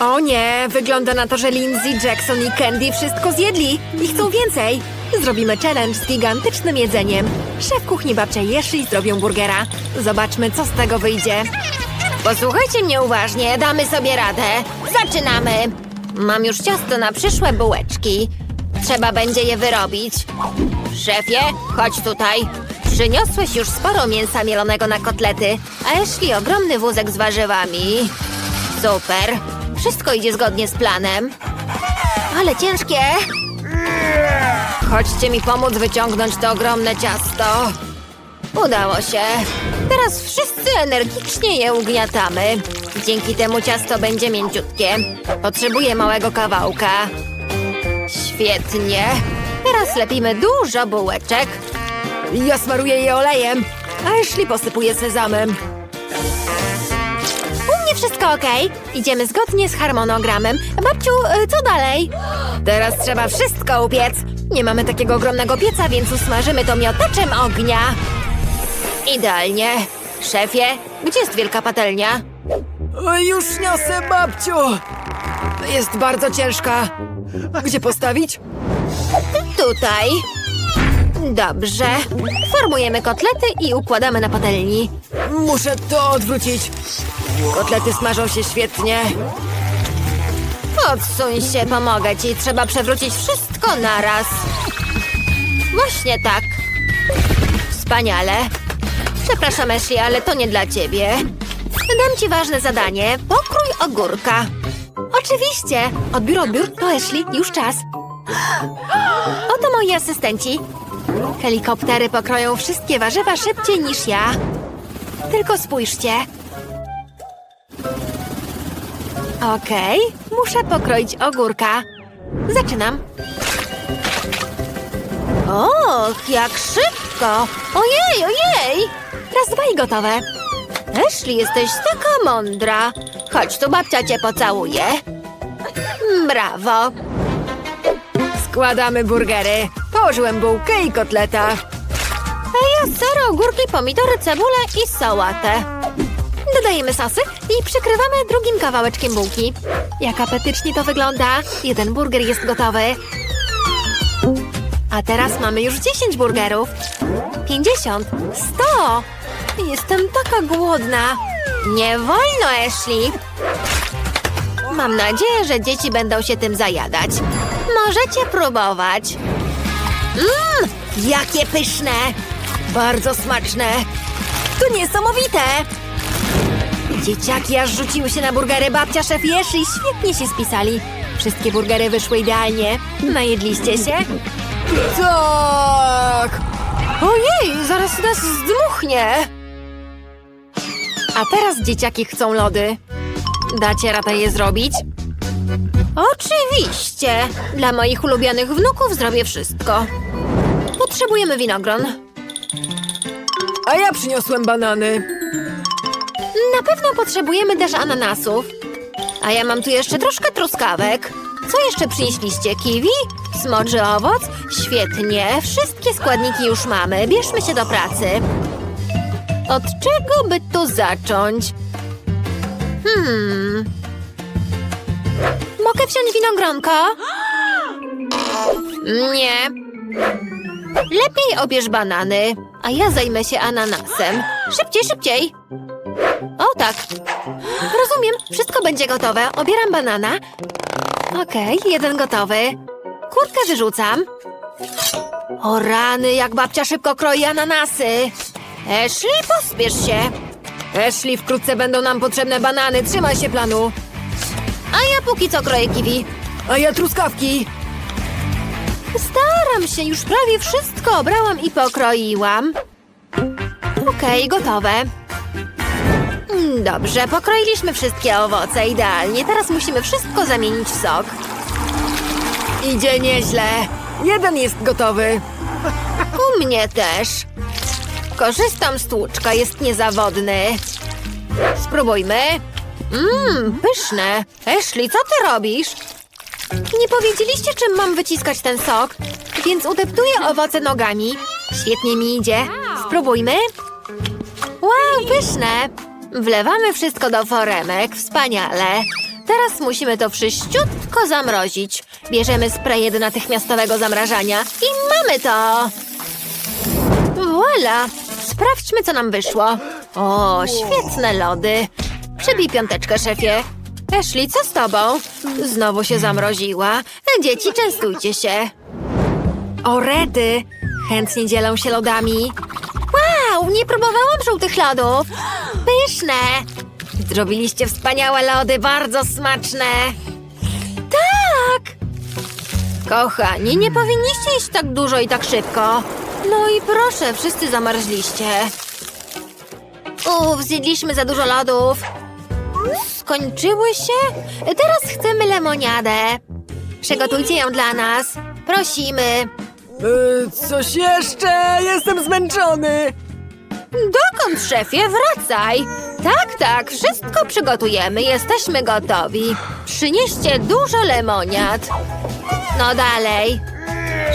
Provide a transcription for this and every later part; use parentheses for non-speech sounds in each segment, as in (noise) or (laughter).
O nie, wygląda na to, że Lindsay, Jackson i Candy wszystko zjedli i chcą więcej. Zrobimy challenge z gigantycznym jedzeniem. Szef kuchni babcia i zrobią burgera. Zobaczmy, co z tego wyjdzie. Posłuchajcie mnie uważnie, damy sobie radę. Zaczynamy! Mam już ciasto na przyszłe bułeczki. Trzeba będzie je wyrobić. Szefie, chodź tutaj. Przyniosłeś już sporo mięsa mielonego na kotlety, a Ashley ogromny wózek z warzywami. Super. Wszystko idzie zgodnie z planem. Ale ciężkie. Chodźcie mi pomóc wyciągnąć to ogromne ciasto. Udało się. Teraz wszyscy energicznie je ugniatamy. Dzięki temu ciasto będzie mięciutkie. Potrzebuję małego kawałka. Świetnie. Teraz lepimy dużo bułeczek. Ja smaruję je olejem, a Ashley posypuje sezamem. Wszystko ok. Idziemy zgodnie z harmonogramem. Babciu, y, co dalej? Teraz trzeba wszystko upiec. Nie mamy takiego ogromnego pieca, więc usmażymy to miotaczem ognia. Idealnie. Szefie, gdzie jest wielka patelnia? O, już niosę, babciu. Jest bardzo ciężka. Gdzie postawić? Tutaj. Dobrze. Formujemy kotlety i układamy na patelni. Muszę to odwrócić. Kotlety smażą się świetnie. Odsuń się, pomogę ci. Trzeba przewrócić wszystko naraz. Właśnie tak. Wspaniale. Przepraszam, Ashley, ale to nie dla ciebie. Dam ci ważne zadanie. Pokrój ogórka. Oczywiście. Odbiór, odbiór. To Ashley. Już czas. Oto moi asystenci. Helikoptery pokroją wszystkie warzywa szybciej niż ja. Tylko spójrzcie. Okej, muszę pokroić ogórka. Zaczynam. Och, jak szybko! Ojej, ojej! Raz, dwa i gotowe. Ashley, jesteś taka mądra. Chodź tu, babcia cię pocałuje. Brawo. Składamy burgery. Położyłem bułkę i kotleta. A ja ser, ogórki, pomidory, cebulę i sałatę. Dodajemy sosy i przykrywamy drugim kawałeczkiem bułki. Jak apetycznie to wygląda. Jeden burger jest gotowy. A teraz mamy już 10 burgerów. 50, 100. Jestem taka głodna. Nie wolno, Ashley. Mam nadzieję, że dzieci będą się tym zajadać. Możecie próbować. Mmm, jakie pyszne! Bardzo smaczne! To niesamowite! Dzieciaki aż rzuciły się na burgery babcia, szef i Ashley świetnie się spisali. Wszystkie burgery wyszły idealnie. Najedliście się? Tak! Ojej, zaraz nas zdmuchnie. A teraz dzieciaki chcą lody. Dacie radę je zrobić? Oczywiście. Dla moich ulubionych wnuków zrobię wszystko. Potrzebujemy winogron. A ja przyniosłem banany. Na pewno potrzebujemy też ananasów. A ja mam tu jeszcze troszkę truskawek. Co jeszcze przynieśliście? Kiwi? Smoczy owoc? Świetnie. Wszystkie składniki już mamy. Bierzmy się do pracy. Od czego by tu zacząć? Hmm. Mogę wziąć winogronko? (gasps) Nie. Lepiej obierz banany, a ja zajmę się ananasem. Szybciej, szybciej. O tak. Rozumiem, wszystko będzie gotowe. Obieram banana. Okej, jeden gotowy. Kurkę wyrzucam. O rany, jak babcia szybko kroi ananasy. Ashley, pospiesz się. Ashley, wkrótce będą nam potrzebne banany. Trzymaj się planu. A ja póki co kroję kiwi. A ja truskawki. Staram się, już prawie wszystko obrałam i pokroiłam. Okej, gotowe. Mm, Dobrze, pokroiliśmy wszystkie owoce idealnie. Teraz musimy wszystko zamienić w sok. Idzie nieźle. Jeden jest gotowy. U mnie też. Korzystam z tłuczka, jest niezawodny. Spróbujmy. Mmm, pyszne. Ashley, co ty robisz? Nie powiedzieliście, czym mam wyciskać ten sok, więc udeptuję owoce nogami. Świetnie mi idzie. Spróbujmy. Wow, pyszne. Wlewamy wszystko do foremek, wspaniale. Teraz musimy to wszyściutko zamrozić. Bierzemy spray do natychmiastowego zamrażania i mamy to! Voila! Sprawdźmy, co nam wyszło. O, świetne lody. Przybij piąteczkę, szefie. Ashley, co z tobą? Znowu się zamroziła. Dzieci, częstujcie się. O rety! Chętnie dzielą się lodami. Nie próbowałam żółtych lodów. Pyszne. Zrobiliście wspaniałe lody, bardzo smaczne. Tak! Kochani, nie powinniście jeść tak dużo i tak szybko. No i proszę, wszyscy zamarzliście. Uff, zjedliśmy za dużo lodów. Skończyły się? Teraz chcemy lemoniadę. Przygotujcie ją dla nas. Prosimy. Yy, coś jeszcze? Jestem zmęczony. Dokąd, szefie? Wracaj! Tak, tak, wszystko przygotujemy, jesteśmy gotowi. Przynieście dużo lemoniad. No dalej.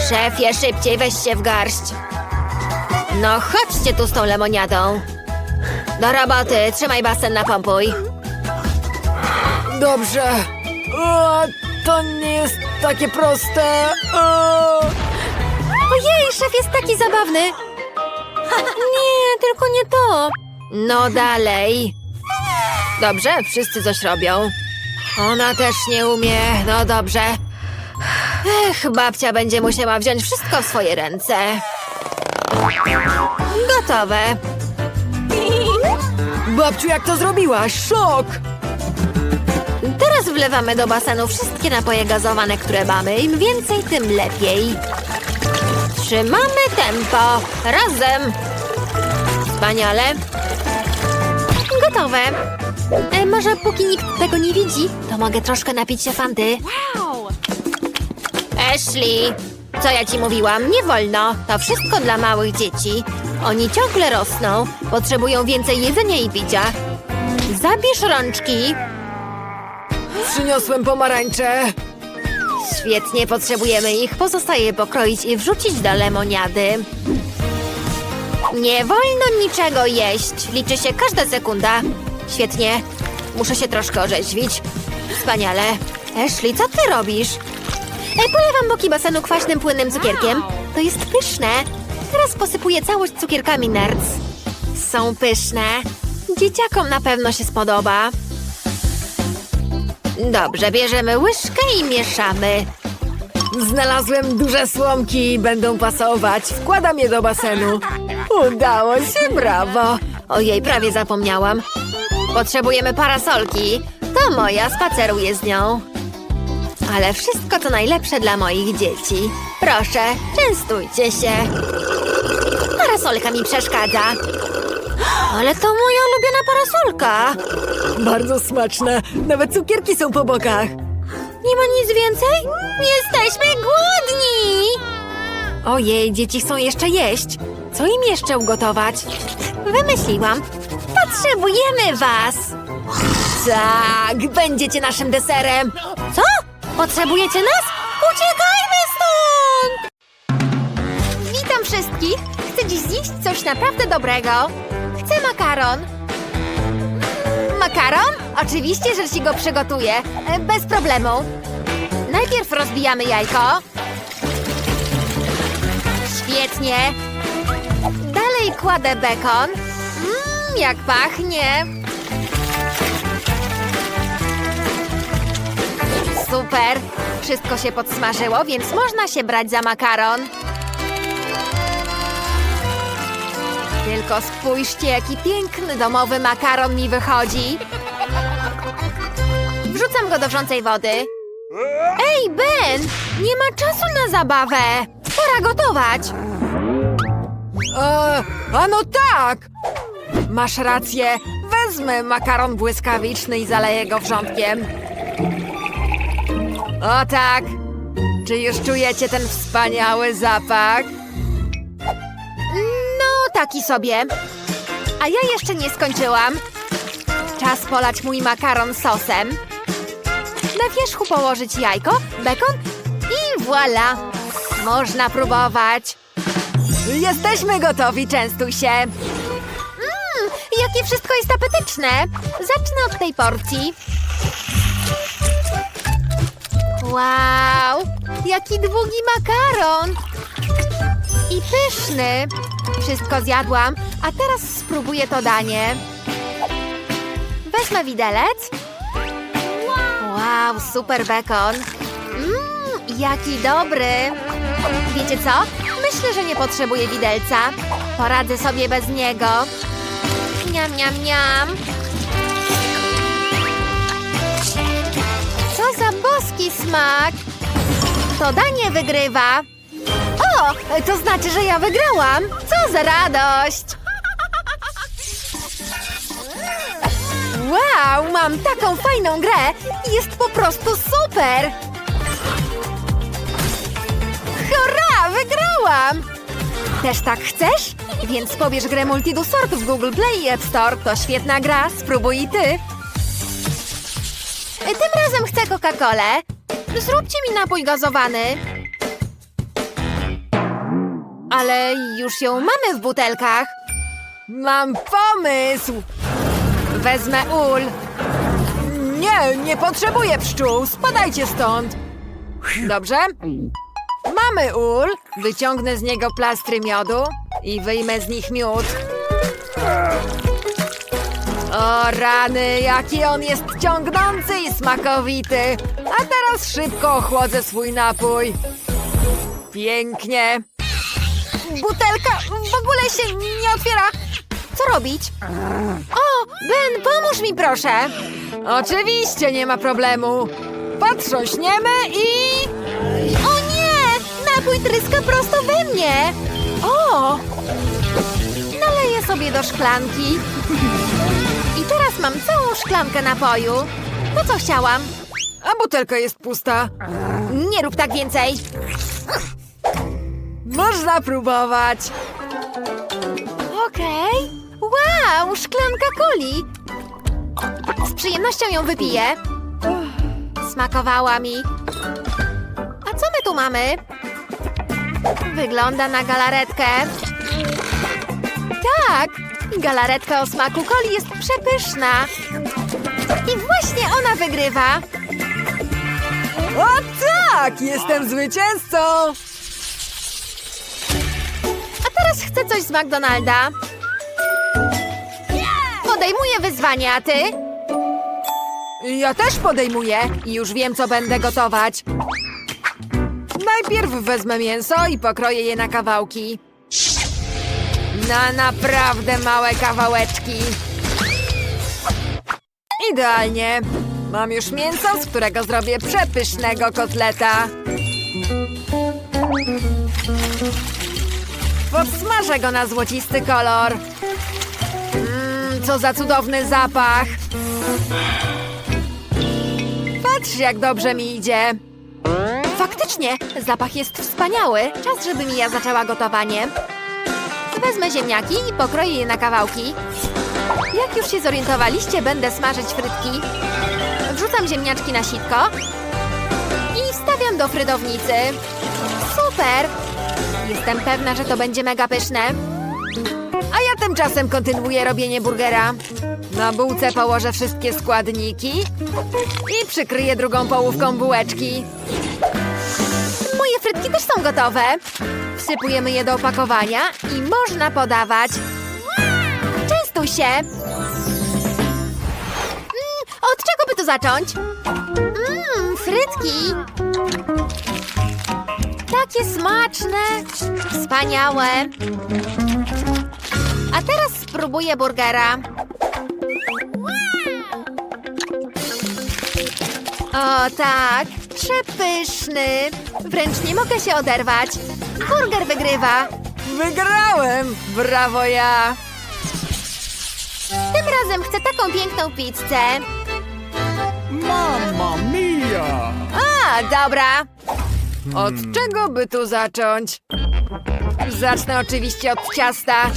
Szefie, szybciej weź się w garść. No chodźcie tu z tą lemoniadą. Do roboty, trzymaj basen na pompuj. Dobrze. O, to nie jest takie proste. O. Ojej, szef jest taki zabawny. Nie, tylko nie to. No dalej. Dobrze, wszyscy coś robią. Ona też nie umie. No dobrze. Ech, babcia będzie musiała wziąć wszystko w swoje ręce. Gotowe. Babciu, jak to zrobiłaś? Szok! Teraz wlewamy do basenu wszystkie napoje gazowane, które mamy. Im więcej, tym lepiej. Trzymamy tempo. Razem. Wspaniale. Gotowe. E, może póki nikt tego nie widzi, to mogę troszkę napić się fanty. Ashley, co ja ci mówiłam? Nie wolno. To wszystko dla małych dzieci. Oni ciągle rosną. Potrzebują więcej jedzenia i picia. Zabierz rączki. Przyniosłem pomarańcze. Świetnie, potrzebujemy ich. Pozostaje je pokroić i wrzucić do lemoniady. Nie wolno niczego jeść. Liczy się każda sekunda. Świetnie. Muszę się troszkę orzeźwić. Wspaniale. Ashley, co ty robisz? E, polewam boki basenu kwaśnym, płynnym cukierkiem. To jest pyszne. Teraz posypuję całość cukierkami nerds. Są pyszne. Dzieciakom na pewno się spodoba. Dobrze, bierzemy łyżkę i mieszamy. Znalazłem duże słomki, będą pasować. Wkładam je do basenu. Udało się, brawo. Ojej, prawie zapomniałam. Potrzebujemy parasolki. To moja, spaceruję z nią. Ale wszystko to najlepsze dla moich dzieci. Proszę, częstujcie się. Parasolka mi przeszkadza. Ale to moja ulubiona parasolka. Bardzo smaczne. Nawet cukierki są po bokach. Nie ma nic więcej? Jesteśmy głodni! Ojej, dzieci chcą jeszcze jeść. Co im jeszcze ugotować? Wymyśliłam. Potrzebujemy was! Tak, będziecie naszym deserem. Co? Potrzebujecie nas? Uciekajmy stąd! Witam wszystkich. Chcę dziś zjeść coś naprawdę dobrego. Chcę makaron. Makaron? Oczywiście, że ci go przygotuję. E, Bez problemu. Najpierw rozbijamy jajko. Świetnie. Dalej kładę bekon. Mmm, jak pachnie. Super! Wszystko się podsmażyło, więc można się brać za makaron. Tylko spójrzcie, jaki piękny domowy makaron mi wychodzi. Wrzucam go do wrzącej wody. Ej, Ben! Nie ma czasu na zabawę! Pora gotować! E, a no tak! Masz rację. Wezmę makaron błyskawiczny i zaleję go wrzątkiem. O tak! Czy już czujecie ten wspaniały zapach? Taki sobie. A ja jeszcze nie skończyłam. Czas polać mój makaron sosem. Na wierzchu położyć jajko, bekon i voilà. Można próbować. Jesteśmy gotowi, częstuj się. Mmm, jakie wszystko jest apetyczne. Zacznę od tej porcji. Wow, jaki długi makaron! I pyszny. Wszystko zjadłam, a teraz spróbuję to danie. Wezmę widelec. Wow, super bekon. Mmm, jaki dobry. Wiecie co? Myślę, że nie potrzebuję widelca. Poradzę sobie bez niego. Niam, niam, niam. Co za boski smak! To danie wygrywa. To znaczy, że ja wygrałam. Co za radość! Wow, mam taką fajną grę! Jest po prostu super! Hurra, wygrałam! Też tak chcesz? Więc pobierz grę Multidu Sort w Google Play i App Store. To świetna gra, spróbuj i ty. Tym razem chcę Coca-Colę. Zróbcie mi napój gazowany. Ale już ją mamy w butelkach. Mam pomysł! Wezmę ul. Nie, nie potrzebuję pszczół. Spadajcie stąd. Dobrze? Mamy ul. Wyciągnę z niego plastry miodu i wyjmę z nich miód. O rany, jaki on jest ciągnący i smakowity. A teraz szybko ochłodzę swój napój. Pięknie. Butelka w ogóle się nie otwiera. Co robić? O, Ben, pomóż mi proszę. Oczywiście, nie ma problemu. Potrząśniemy i... O nie! Napój tryska prosto we mnie. O! Naleję sobie do szklanki. I teraz mam całą szklankę napoju. To co chciałam? A butelka jest pusta. Nie rób tak więcej. Można próbować. Okej. Wow, szklanka coli. Z przyjemnością ją wypiję. Smakowała mi. A co my tu mamy? Wygląda na galaretkę. Tak, galaretka o smaku coli jest przepyszna. I właśnie ona wygrywa. O tak, jestem zwycięzcą. Coś z McDonalda. Podejmuję wyzwanie, a ty? Ja też podejmuję i już wiem, co będę gotować. Najpierw wezmę mięso i pokroję je na kawałki. Na naprawdę małe kawałeczki. Idealnie. Mam już mięso, z którego zrobię przepysznego kotleta. Podsmażę go na złocisty kolor. Mmm, co za cudowny zapach. Patrz, jak dobrze mi idzie. Faktycznie, zapach jest wspaniały. Czas, żeby Mija zaczęła gotowanie. Wezmę ziemniaki i pokroję je na kawałki. Jak już się zorientowaliście, będę smażyć frytki. Wrzucam ziemniaczki na sitko i wstawiam do frydownicy. Super! Jestem pewna, że to będzie mega pyszne. A ja tymczasem kontynuuję robienie burgera. Na bułce położę wszystkie składniki i przykryję drugą połówką bułeczki. Moje frytki też są gotowe. Wsypujemy je do opakowania i można podawać. Częstuj się! Mm, od czego by tu zacząć? Mmm, frytki! Takie smaczne! Wspaniałe! A teraz spróbuję burgera. O tak, przepyszny. Wręcz nie mogę się oderwać. Burger wygrywa. Wygrałem! Brawo ja! Tym razem chcę taką piękną pizzę. Mamma mia! A, dobra. Od czego by tu zacząć? Zacznę oczywiście od ciasta.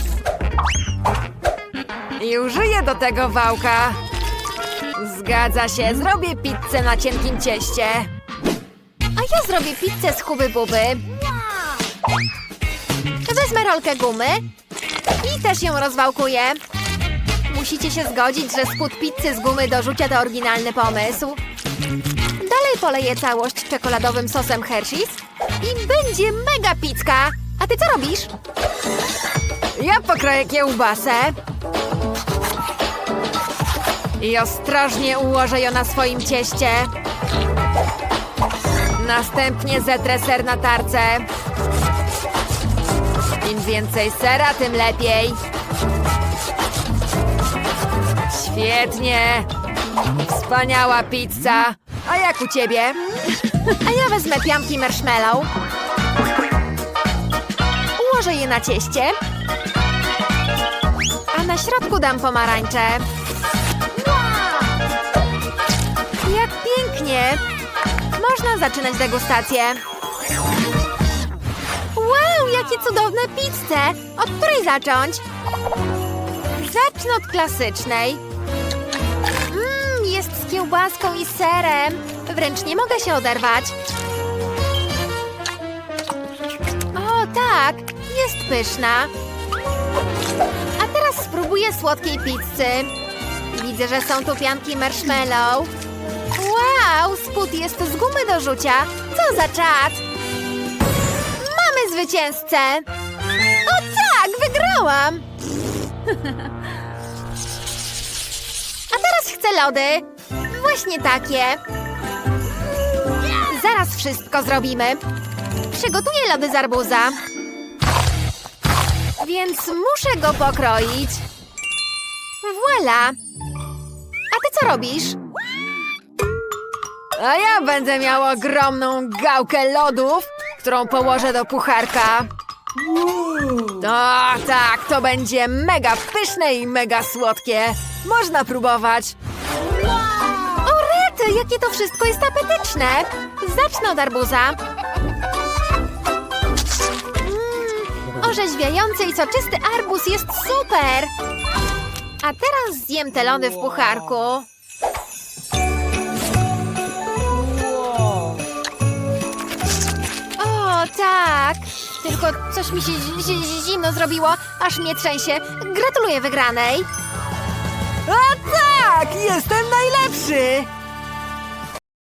I użyję do tego wałka. Zgadza się, zrobię pizzę na cienkim cieście. A ja zrobię pizzę z huby buby. Wezmę rolkę gumy i też ją rozwałkuję. Musicie się zgodzić, że spód pizzy z gumy do rzucia to oryginalny pomysł. Dalej poleję całość czekoladowym sosem Hershey's i będzie mega pizka. A ty co robisz? Ja pokroję kiełbasę i ostrożnie ułożę ją na swoim cieście. Następnie zetrę ser na tarce. Im więcej sera, tym lepiej. Świetnie! Wspaniała pizza! A jak u ciebie? A ja wezmę pianki marshmallow. Ułożę je na cieście. A na środku dam pomarańcze. Jak pięknie! Można zaczynać degustację. Wow, jakie cudowne pizze! Od której zacząć? Zacznę od klasycznej. Kiełbaską i serem. Wręcz nie mogę się oderwać. O, tak, jest pyszna. A teraz spróbuję słodkiej pizzy. Widzę, że są tu pianki marshmallow. Wow, spód jest z gumy do rzucia. Co za czad! Mamy zwycięzcę! O tak, wygrałam! (laughs) A teraz chcę lody. Właśnie takie. Zaraz wszystko zrobimy. Przygotuję lody z arbuza. Więc muszę go pokroić. Voila! A ty co robisz? A ja będę miał ogromną gałkę lodów, którą położę do pucharka. O, tak, to będzie mega pyszne i mega słodkie. Można próbować. O, jakie to wszystko jest apetyczne. Zacznę od arbuza. Mm, orzeźwiający i soczysty arbuz jest super. A teraz zjem te lody w pucharku. O, tak. Tylko coś mi się zi- zi- zimno zrobiło, aż mnie trzęsie. Gratuluję wygranej. A tak, jestem najlepszy.